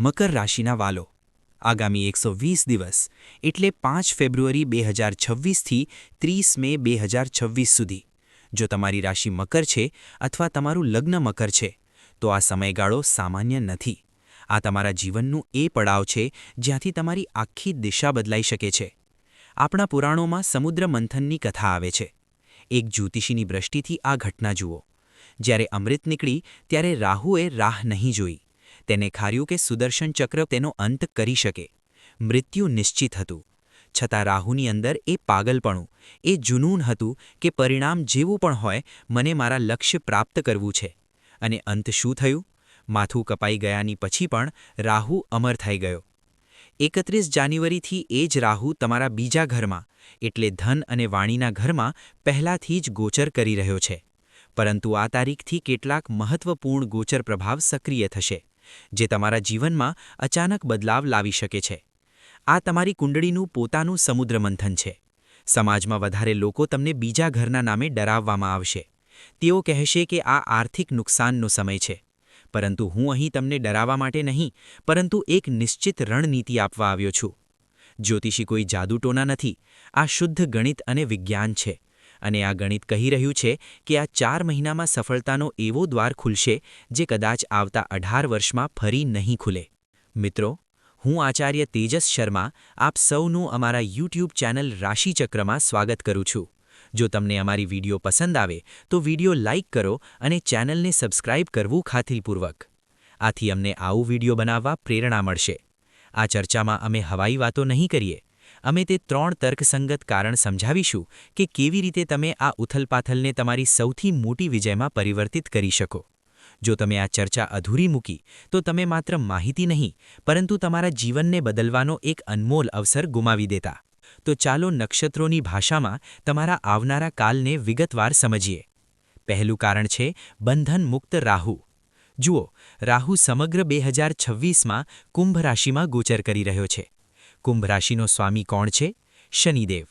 મકર રાશિના વાલો. આગામી એકસો વીસ દિવસ, એટલે પાંચ ફેબ્રુઆરી બે હજાર છવ્વીસથી ત્રીસ મે બે હજાર છવ્વીસ સુધી. જો તમારી રાશિ મકર છે અથવા તમારું લગ્ન મકર છે, તો આ સમયગાળો સામાન્ય નથી. આ તમારા જીવનનું એ પડાવ છે જ્યાંથી તમારી આખી દિશા બદલાઈ શકે છે. આપણા પુરાણોમાં સમુદ્ર મંથનની કથા આવે છે. એક જ્યોતિષીની દ્રષ્ટિથી આ ઘટના જુઓ. જ્યારે અમૃત નીકળી, ત્યારે રાહુએ રાહ નહીં જોઈ. તેને ખાર્યું કે સુદર્શન ચક્ર તેનો અંત કરી શકે. મૃત્યુ નિશ્ચિત હતું. છતાં રાહુની અંદર એ પાગલપણું, એ જુનૂન હતું કે પરિણામ જેવું પણ હોય, મને મારા લક્ષ્ય પ્રાપ્ત કરવું છે. અને અંત શું થયું? માથું કપાઈ ગયાની પછી પણ રાહુ અમર થઈ ગયો. એકત્રીસ જાન્યુઆરીથી એ જ રાહુ તમારા બીજા ઘરમાં, એટલે ધન અને વાણીના ઘરમાં પહેલાથી જ ગોચર કરી રહ્યો છે. પરંતુ આ તારીખથી કેટલાક મહત્વપૂર્ણ ગોચર પ્રભાવ સક્રિય થશે. જે તમારા જીવનમાં અચાનક બદલાવ લાવી શકે છે. આ તમારી કુંડળીનું પોતાનું સમુદ્ર મંથન છે. સમાજમાં વધારે લોકો તમને બીજા ઘરના નામે ડરાવવામાં આવશે. તેઓ કહેશે કે આ આર્થિક નુકસાનનો સમય છે. પરંતુ હું અહીં તમને ડરાવવા માટે નહીં, પરંતુ એક નિશ્ચિત રણનીતિ આપવા આવ્યો છું. જ્યોતિષી કોઈ જાદુટોના નથી. આ શુદ્ધ ગણિત અને વિજ્ઞાન છે. અને આ ગણિત કહી રહ્યું છે કે આ ચાર મહિનામાં સફળતાનો એવો દ્વાર ખુલશે જે કદાચ આવતા અઢાર વર્ષમાં ફરી નહીં ખુલે. મિત્રો, હું આચાર્ય તેજસ શર્મા આપ સૌનું અમારા યુટ્યુબ ચેનલ રાશિચક્રમાં સ્વાગત કરું છું. જો તમને અમારી વીડિયો પસંદ આવે, તો વીડિયો લાઇક કરો અને ચેનલને સબસ્ક્રાઇબ કરવું ખાતરીપૂર્વક. આથી અમને આવું વીડિયો બનાવવા પ્રેરણા મળશે. આ ચર્ચામાં અમે હવાઈ વાતો નહીં કરીએ અમે તે ત્રણ તર્કસંગત કારણ સમજાવીશું કે કેવી રીતે તમે આ ઉથલપાથલને તમારી સૌથી મોટી વિજયમાં પરિવર્તિત કરી શકો. જો તમે આ ચર્ચા અધૂરી મૂકી, તો તમે માત્ર માહિતી નહીં, પરંતુ તમારા જીવનને બદલવાનો એક અનમોલ અવસર ગુમાવી દેતા. તો ચાલો નક્ષત્રોની ભાષામાં તમારા આવનારા કાલને વિગતવાર સમજીએ. પહેલું કારણ છે બંધન મુક્ત રાહુ. જુઓ, રાહુ સમગ્ર બે હજાર છવ્વીસમાં કુંભ રાશિમાં ગોચર કરી રહ્યો છે. કુંભ રાશિનો સ્વામી કોણ છે? શનિદેવ.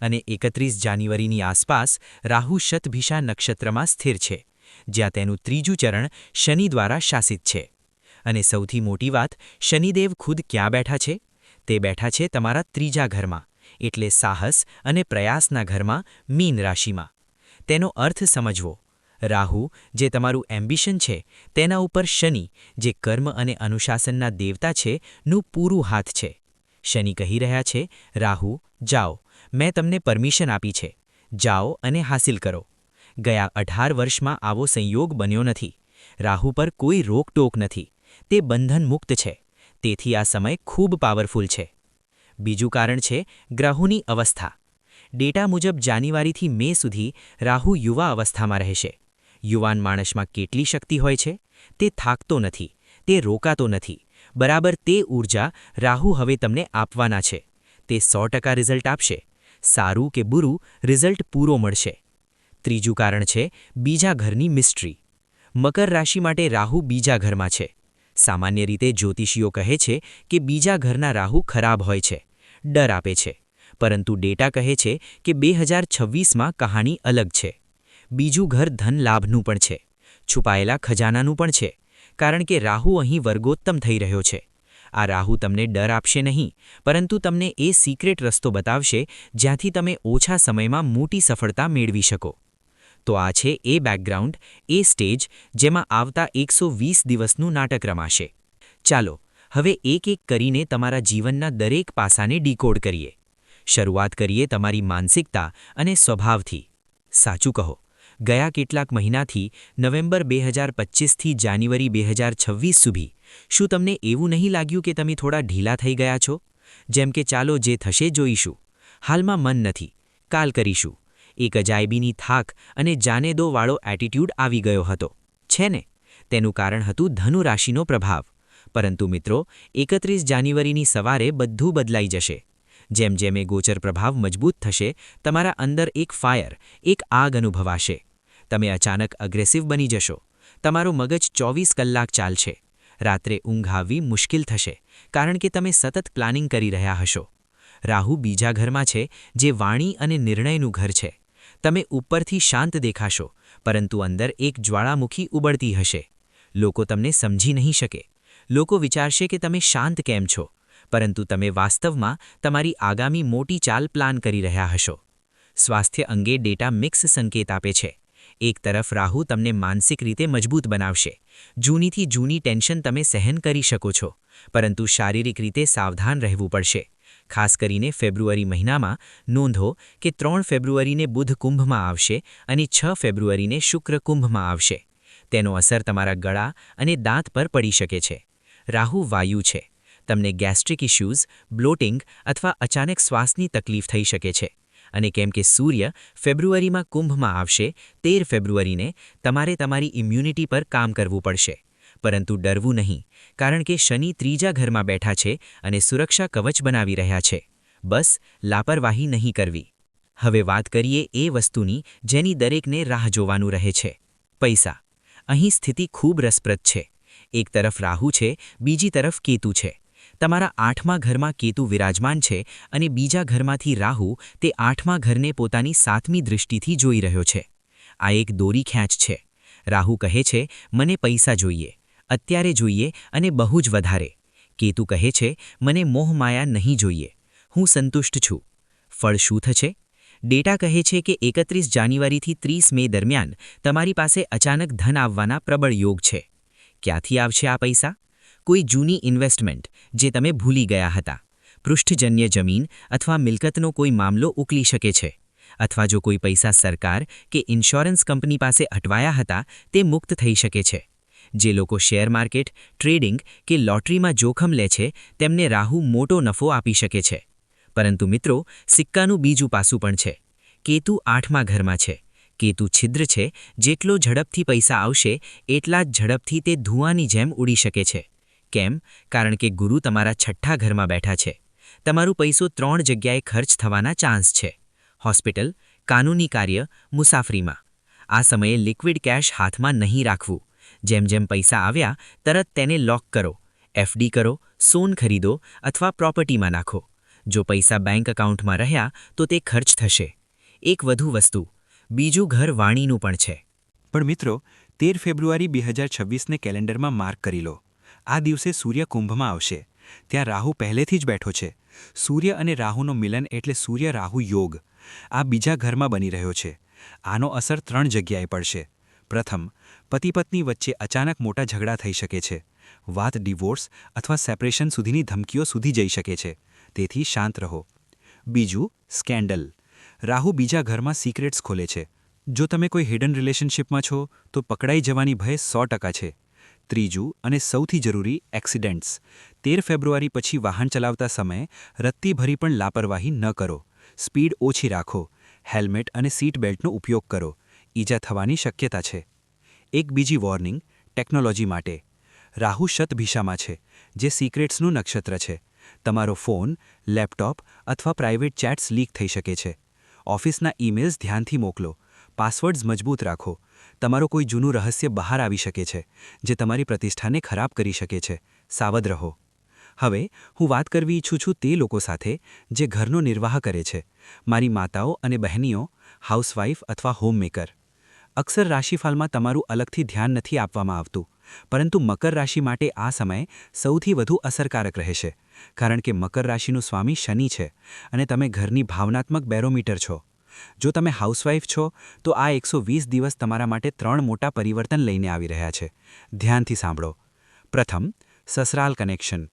અને એકત્રીસ જાન્યુઆરીની આસપાસ રાહુ શતભિષા નક્ષત્રમાં સ્થિર છે, જ્યાં તેનું ત્રીજું ચરણ શનિ દ્વારા શાસિત છે. અને સૌથી મોટી વાત, શનિદેવ ખુદ ક્યાં બેઠા છે? તે બેઠા છે તમારા ત્રીજા ઘરમાં, એટલે સાહસ અને પ્રયાસના ઘરમાં, મીન રાશિમાં. તેનો અર્થ સમજવો. રાહુ, જે તમારું એમ્બિશન છે, તેના ઉપર શનિ, જે કર્મ અને અનુશાસનના દેવતા છે, નું પૂરું હાથ છે. શનિ કહી રહ્યા છે, રાહુ, જાઓ, મેં તમને પરમિશન આપી છે. જાઓ અને હાસિલ કરો. ગયા અઢાર વર્ષમાં આવો સંયોગ બન્યો નથી. રાહુ પર કોઈ રોકટોક નથી. તે બંધન મુક્ત છે. તેથી આ સમય ખૂબ પાવરફુલ છે. બીજું કારણ છે, ગ્રહોની અવસ્થા. ડેટા મુજબ જાન્યુઆરીથી મે સુધી રાહુ યુવા અવસ્થામાં રહેશે. યુવાન માણસમાં કેટલી શક્તિ હોય છે? તે થાકતો નથી. તે રોકાતો નથી. બરાબર તે ઊર્જા રાહુ હવે તમને આપવાના છે. તે સો રિઝલ્ટ આપશે. સારું કે બુરું રિઝલ્ટ પૂરો મળશે. ત્રીજું કારણ છે બીજા ઘરની મિસ્ટ્રી. મકર રાશિ માટે રાહુ બીજા ઘરમાં છે. સામાન્ય રીતે જ્યોતિષીઓ કહે છે કે બીજા ઘરના રાહુ ખરાબ હોય છે. ડર આપે છે. પરંતુ ડેટા કહે છે કે બે હજાર છવ્વીસમાં કહાણી અલગ છે. બીજું ઘર ધન લાભનું પણ છે. છુપાયેલા ખજાનાનું પણ છે. કારણ કે રાહુ અહીં વર્ગોત્તમ થઈ રહ્યો છે. આ રાહુ તમને ડર આપશે નહીં, પરંતુ તમને એ સિક્રેટ રસ્તો બતાવશે જ્યાંથી તમે ઓછા સમયમાં મોટી સફળતા મેળવી શકો. તો આ છે એ બેકગ્રાઉન્ડ એ સ્ટેજ જેમાં આવતા એકસો દિવસનું નાટક રમાશે. ચાલો, હવે એક એક કરીને તમારા જીવનના દરેક પાસાને ડીકોડ કરીએ. શરૂઆત કરીએ તમારી માનસિકતા અને સ્વભાવથી. સાચું કહો. ગયા કેટલાક મહિનાથી નવેમ્બર બે હજાર પચીસથી જાન્યુઆરી બે હજાર છવ્વીસ સુધી. શું તમને એવું નહીં લાગ્યું કે તમે થોડા ઢીલા થઈ ગયા છો? જેમ કે ચાલો જે થશે જોઈશું. હાલમાં મન નથી. કાલ કરીશું. એક અજાયબીની થાક અને જાને દોવાળો એટીટ્યૂડ આવી ગયો હતો. છે ને? તેનું કારણ હતું ધનુ રાશિનો પ્રભાવ. પરંતુ મિત્રો, એકત્રીસ જાન્યુઆરીની સવારે બધું બદલાઈ જશે. જેમ જેમ એ ગોચર પ્રભાવ મજબૂત થશે, તમારા અંદર એક ફાયર એક આગ અનુભવાશે. તમે અચાનક અગ્રેસિવ બની જશો. તમારો મગજ ચોવીસ કલાક ચાલશે. રાત્રે ઊંઘ આવવી મુશ્કેલ થશે, કારણ કે તમે સતત પ્લાનિંગ કરી રહ્યા હશો. રાહુ બીજા ઘરમાં છે, જે વાણી અને નિર્ણયનું ઘર છે. તમે ઉપરથી શાંત દેખાશો, પરંતુ અંદર એક જ્વાળામુખી ઉબળતી હશે. લોકો તમને સમજી નહીં શકે. લોકો વિચારશે કે તમે શાંત કેમ છો, પરંતુ તમે વાસ્તવમાં તમારી આગામી મોટી ચાલ પ્લાન કરી રહ્યા હશો. સ્વાસ્થ્ય અંગે ડેટા મિક્સ સંકેત આપે છે. એક તરફ રાહુ તમને માનસિક રીતે મજબૂત બનાવશે. જૂનીથી જૂની ટેન્શન તમે સહન કરી શકો છો, પરંતુ શારીરિક રીતે સાવધાન રહેવું પડશે. ખાસ કરીને ફેબ્રુઆરી મહિનામાં નોંધો કે ત્રણ ફેબ્રુઆરીને બુધ કુંભમાં આવશે અને છ ફેબ્રુઆરીને શુક્ર કુંભમાં આવશે. તેનો અસર તમારા ગળા અને દાંત પર પડી શકે છે. રાહુ વાયુ છે. તમને ગેસ્ટ્રિક ઇશ્યુઝ, બ્લોટિંગ અથવા અચાનક શ્વાસની તકલીફ થઈ શકે છે. અને કેમ કે સૂર્ય ફેબ્રુઆરીમાં કુંભમાં આવશે, તેર ફેબ્રુઆરીને તમારે તમારી ઇમ્યુનિટી પર કામ કરવું પડશે. પરંતુ ડરવું નહીં, કારણ કે શનિ ત્રીજા ઘરમાં બેઠા છે અને સુરક્ષા કવચ બનાવી રહ્યા છે. બસ, લાપરવાહી નહીં કરવી. હવે વાત કરીએ એ વસ્તુની જેની દરેકને રાહ જોવાનું રહે છે. પૈસા. અહીં સ્થિતિ ખૂબ રસપ્રદ છે. એક તરફ રાહુ છે, બીજી તરફ કેતુ છે. તમારા આઠમા ઘરમાં કેતુ વિરાજમાન છે અને બીજા ઘરમાંથી રાહુ તે આઠમા ઘરને પોતાની સાતમી દૃષ્ટિથી જોઈ રહ્યો છે. આ એક દોરી ખેંચ છે. રાહુ કહે છે, મને પૈસા જોઈએ. અત્યારે જોઈએ અને બહુ જ વધારે. કેતુ કહે છે, મને મોહમાયા નહીં જોઈએ. હું સંતુષ્ટ છું. ફળ શું થશે? ડેટા કહે છે કે એકત્રીસ જાન્યુઆરીથી ત્રીસ મે દરમિયાન તમારી પાસે અચાનક ધન આવવાના પ્રબળ યોગ છે. ક્યાંથી આવશે આ પૈસા? કોઈ જૂની ઇન્વેસ્ટમેન્ટ જે તમે ભૂલી ગયા હતા. પૃષ્ઠજન્ય જમીન અથવા મિલકતનો કોઈ મામલો ઉકલી શકે છે. અથવા જો કોઈ પૈસા સરકાર કે ઇન્સ્યોરન્સ કંપની પાસે અટવાયા હતા, તે મુક્ત થઈ શકે છે. જે લોકો શેર માર્કેટ, ટ્રેડિંગ કે લોટરીમાં જોખમ લે છે, તેમને રાહુ મોટો નફો આપી શકે છે. પરંતુ મિત્રો, સિક્કાનું બીજું પાસું પણ છે. કેતુ આઠમા ઘરમાં છે. કેતુ છિદ્ર છે, જેટલો ઝડપથી પૈસા આવશે, એટલા જ ઝડપથી તે ધુવાની જેમ ઉડી શકે છે. કેમ? કારણ કે ગુરુ તમારા છઠ્ઠા ઘરમાં બેઠા છે. તમારું પૈસો ત્રણ જગ્યાએ ખર્ચ થવાના ચાન્સ છે. હોસ્પિટલ, કાનૂની કાર્ય, મુસાફરીમાં. આ સમયે લિક્વિડ કેશ હાથમાં નહીં રાખવું. જેમ જેમ પૈસા આવ્યા, તરત તેને લોક કરો. એફડી કરો, સોન ખરીદો અથવા પ્રોપર્ટીમાં નાખો. જો પૈસા બેંક એકાઉન્ટમાં રહ્યા, તો તે ખર્ચ થશે. એક વધુ વસ્તુ, બીજું ઘર વાણીનું પણ છે. પણ મિત્રો, તેર ફેબ્રુઆરી બે હજાર છવ્વીસને કેલેન્ડરમાં માર્ક કરી લો. આ દિવસે સૂર્ય કુંભમાં આવશે. ત્યાં રાહુ પહેલેથી જ બેઠો છે. સૂર્ય અને રાહુનો મિલન એટલે સૂર્ય રાહુ યોગ. આ બીજા ઘરમાં બની રહ્યો છે. આનો અસર ત્રણ જગ્યાએ પડશે. પ્રથમ પતિ પત્ની વચ્ચે અચાનક મોટા ઝઘડા થઈ શકે છે. વાત ડિવોર્સ અથવા સેપરેશન સુધીની ધમકીઓ સુધી જઈ શકે છે. તેથી શાંત રહો. બીજું, સ્કેન્ડલ. રાહુ બીજા ઘરમાં સિક્રેટ્સ ખોલે છે. જો તમે કોઈ હિડન રિલેશનશિપમાં છો, તો પકડાઈ જવાની ભય સો ટકા છે. ત્રીજું અને સૌથી જરૂરી એક્સિડન્ટ્સ. તેર ફેબ્રુઆરી પછી વાહન ચલાવતા સમયે રત્તીભરી પણ લાપરવાહી ન કરો. સ્પીડ ઓછી રાખો. હેલ્મેટ અને સીટ બેલ્ટનો ઉપયોગ કરો. ઈજા થવાની શક્યતા છે. એક બીજી વોર્નિંગ, ટેકનોલોજી માટે. રાહુ શતભિષામાં છે, જે સિક્રેટ્સનું નક્ષત્ર છે. તમારો ફોન, લેપટોપ અથવા પ્રાઇવેટ ચેટ્સ લીક થઈ શકે છે. ઓફિસના ઈમેલ્સ ધ્યાનથી મોકલો. પાસવર્ડ્સ મજબૂત રાખો. તમારો કોઈ જૂનું રહસ્ય બહાર આવી શકે છે, જે તમારી પ્રતિષ્ઠાને ખરાબ કરી શકે છે. સાવધ રહો. હવે, હું વાત કરવી ઈચ્છું છું તે લોકો સાથે, જે ઘરનો નિર્વાહ કરે છે. મારી માતાઓ અને બહેનીઓ હાઉસવાઇફ અથવા હોમમેકર અક્ષર રાશિફાલમાં તમારું અલગથી ધ્યાન નથી આપવામાં આવતું, પરંતુ મકર રાશિ માટે આ સમય સૌથી વધુ અસરકારક રહેશે, કારણ કે મકર રાશિનું સ્વામી શનિ છે અને તમે ઘરની ભાવનાત્મક બેરોમીટર છો. જો તમે હાઉસવાઇફ છો, તો આ એકસો દિવસ તમારા માટે ત્રણ મોટા પરિવર્તન લઈને આવી રહ્યા છે. ધ્યાનથી સાંભળો. પ્રથમ, સસરાલ કનેક્શન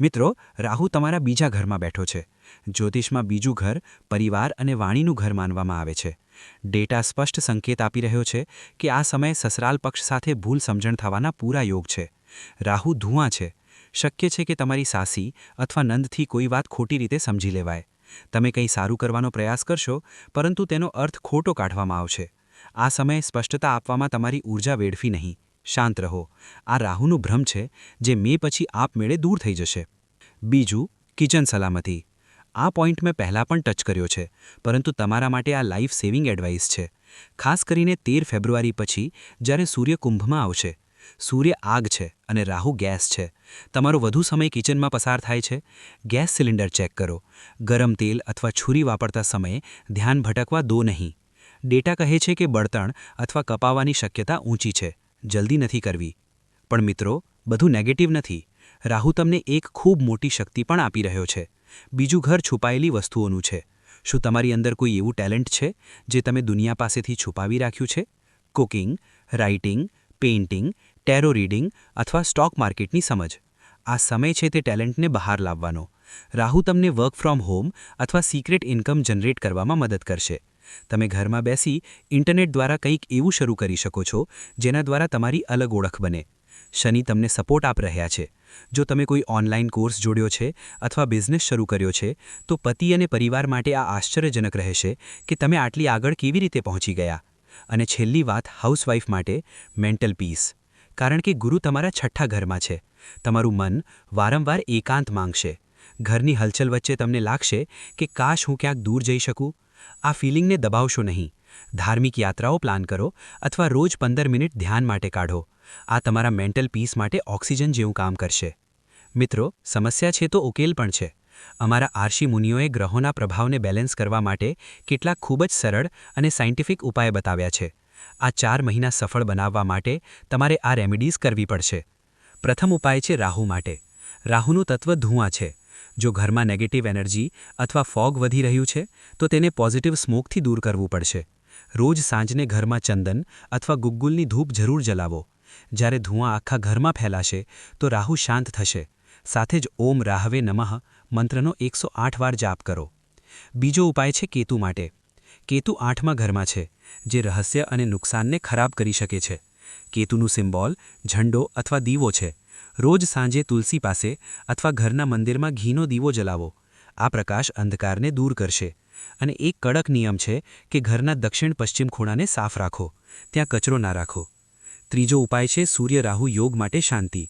મિત્રો, રાહુ તમારા બીજા ઘરમાં બેઠો છે. જ્યોતિષમાં બીજું ઘર પરિવાર અને વાણીનું ઘર માનવામાં આવે છે. ડેટા સ્પષ્ટ સંકેત આપી રહ્યો છે કે આ સમયે સસરાલ પક્ષ સાથે ભૂલ સમજણ થવાના પૂરા યોગ છે. રાહુ ધુઆં છે. શક્ય છે કે તમારી સાસી અથવા નંદથી કોઈ વાત ખોટી રીતે સમજી લેવાય. તમે કંઈ સારું કરવાનો પ્રયાસ કરશો, પરંતુ તેનો અર્થ ખોટો કાઢવામાં આવશે. આ સમયે સ્પષ્ટતા આપવામાં તમારી ઊર્જા વેડફી નહીં. શાંત રહો. આ રાહુનું ભ્રમ છે, જે મે પછી આપમેળે દૂર થઈ જશે. બીજું, કિચન સલામતી. આ પોઈન્ટ મેં પહેલાં પણ ટચ કર્યો છે, પરંતુ તમારા માટે આ લાઈફ સેવિંગ એડવાઇસ છે. ખાસ કરીને તેર ફેબ્રુઆરી પછી, જ્યારે સૂર્ય કુંભમાં આવશે. સૂર્ય આગ છે અને રાહુ ગેસ છે. તમારો વધુ સમય કિચનમાં પસાર થાય છે. ગેસ સિલિન્ડર ચેક કરો. ગરમ તેલ અથવા છુરી વાપરતા સમયે ધ્યાન ભટકવા દો નહીં. ડેટા કહે છે કે બળતણ અથવા કપાવાની શક્યતા ઊંચી છે. જલ્દી નથી કરવી. પણ મિત્રો, બધું નેગેટિવ નથી. રાહુ તમને એક ખૂબ મોટી શક્તિ પણ આપી રહ્યો છે. બીજું ઘર છુપાયેલી વસ્તુઓનું છે. શું તમારી અંદર કોઈ એવું ટેલેન્ટ છે જે તમે દુનિયા પાસેથી છુપાવી રાખ્યું છે? Cooking, writing, painting tarot reading અથવા સ્ટોક માર્કેટની સમજ. આ સમય છે તે ટેલેન્ટને બહાર લાવવાનો. રાહુ તમને વર્ક ફ્રોમ હોમ અથવા સિક્રેટ ઇન્કમ જનરેટ કરવામાં મદદ કરશે. તમે ઘરમાં બેસી ઇન્ટરનેટ દ્વારા કંઈક એવું શરૂ કરી શકો છો, જેના દ્વારા તમારી અલગ ઓળખ બને. શનિ તમને સપોર્ટ આપ રહ્યા છે. જો તમે કોઈ ઓનલાઈન કોર્સ જોડ્યો છે અથવા બિઝનેસ શરૂ કર્યો છે, તો પતિ અને પરિવાર માટે આ આશ્ચર્યજનક રહેશે કે તમે આટલી આગળ કેવી રીતે પહોંચી ગયા. અને છેલ્લી વાત હાઉસવાઇફ માટે, મેન્ટલ પીસ. કારણ કે ગુરુ તમારા છઠ્ઠા ઘરમાં છે. તમારું મન વારંવાર એકાંત માંગશે. ઘરની હલચલ વચ્ચે તમને લાગશે કે કાશ હું ક્યાંક દૂર જઈ શકું. આ ફિલિંગને દબાવશો નહીં. ધાર્મિક યાત્રાઓ પ્લાન કરો અથવા રોજ પંદર મિનિટ ધ્યાન માટે કાઢો. આ તમારા મેન્ટલ પીસ માટે ઓક્સિજન જેવું કામ કરશે. મિત્રો, સમસ્યા છે તો ઉકેલ પણ છે. અમારા આર્ષિ મુનિઓએ ગ્રહોના પ્રભાવને બેલેન્સ કરવા માટે કેટલાક ખૂબ જ સરળ અને સાયન્ટિફિક ઉપાય બતાવ્યા છે. આ ચાર મહિના સફળ બનાવવા માટે તમારે આ રેમેડીઝ કરવી પડશે. પ્રથમ ઉપાય છે રાહુ માટે. રાહુનું તત્વ ધુઆં છે. જો ઘરમાં નેગેટિવ એનર્જી અથવા ફોગ વધી રહ્યું છે, તો તેને પોઝિટિવ સ્મોકથી દૂર કરવું પડશે. રોજ સાંજને ઘરમાં ચંદન અથવા ગુગ્ગુલની ધૂપ જરૂર જલાવો. જ્યારે ધુઆં આખા ઘરમાં ફેલાશે, તો રાહુ શાંત થશે. સાથે જ ઓમ રાહવે નમઃ મંત્રનો એકસો વાર જાપ કરો. બીજો ઉપાય છે કેતુ માટે. કેતુ આઠમા ઘરમાં છે. જે રહસ્ય અને નુકસાનને ખરાબ કરી શકે છે. કેતુનું સિમ્બોલ ઝંડો અથવા દીવો છે. રોજ સાંજે તુલસી પાસે અથવા ઘરના મંદિરમાં ઘીનો દીવો જલાવો. આ પ્રકાશ અંધકારને દૂર કરશે. અને એક કડક નિયમ છે કે ઘરના દક્ષિણ પશ્ચિમ ખૂણાને સાફ રાખો. ત્યાં કચરો ના રાખો. ત્રીજો ઉપાય છે સૂર્ય રાહુ યોગ માટે શાંતિ.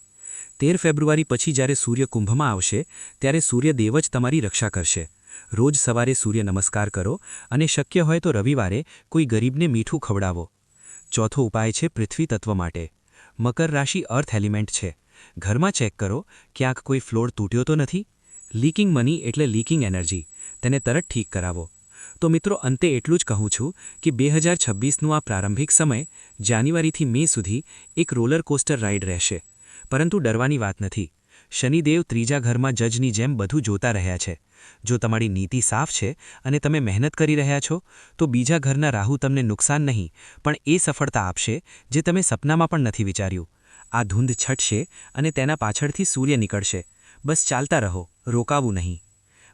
તેર ફેબ્રુઆરી પછી જ્યારે સૂર્ય કુંભમાં આવશે, ત્યારે સૂર્યદેવ જ તમારી રક્ષા કરશે. રોજ સવારે સૂર્ય નમસ્કાર કરો અને શક્ય હોય તો રવિવારે કોઈ ગરીબને મીઠું ખવડાવો. ચોથો ઉપાય છે પૃથ્વી તત્વ માટે. મકર રાશિ અર્થ એલિમેન્ટ છે. ઘરમાં ચેક કરો, ક્યાંક કોઈ ફ્લોર તૂટ્યો તો નથી? લીકિંગ મની એટલે લીકિંગ એનર્જી. તેને તરત ઠીક કરાવો. તો મિત્રો, અંતે એટલું જ કહું છું કે બે હજાર છવ્વીસનું આ પ્રારંભિક સમય જાન્યુઆરીથી મે સુધી એક રોલર કોસ્ટર રાઇડ રહેશે. પરંતુ ડરવાની વાત નથી. શનિદેવ ત્રીજા ઘરમાં જજની જેમ બધું જોતા રહ્યા છે. જો તમારી નીતિ સાફ છે અને તમે મહેનત કરી રહ્યા છો, તો બીજા ઘરના રાહુ તમને નુકસાન નહીં, પણ એ સફળતા આપશે જે તમે સપનામાં પણ નથી વિચાર્યું. આ ધૂંધ છટશે અને તેના પાછળથી સૂર્ય નીકળશે. બસ ચાલતા રહો, રોકાવું નહીં.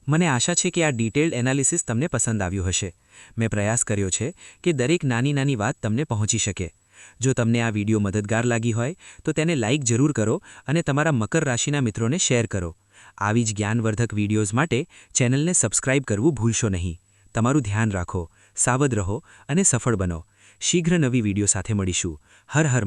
મને આશા છે કે આ ડિટેલ્ડ એનાલિસિસ તમને પસંદ આવ્યું હશે. મેં પ્રયાસ કર્યો છે કે દરેક નાની નાની વાત તમને પહોંચી શકે. જો તમને આ વીડિયો મદદગાર લાગી હોય, તો તેને લાઇક જરૂર કરો અને તમારા મકર રાશિના મિત્રોને શેર કરો. આવી જ જ્ઞાનવર્ધક વિડીયોઝ માટે ચેનલને સબસ્ક્રાઇબ કરવું ભૂલશો નહીં. તમારું ધ્યાન રાખો, સાવધ રહો અને સફળ બનો. શીઘ્ર નવી વીડિયો સાથે મળીશું. હર હર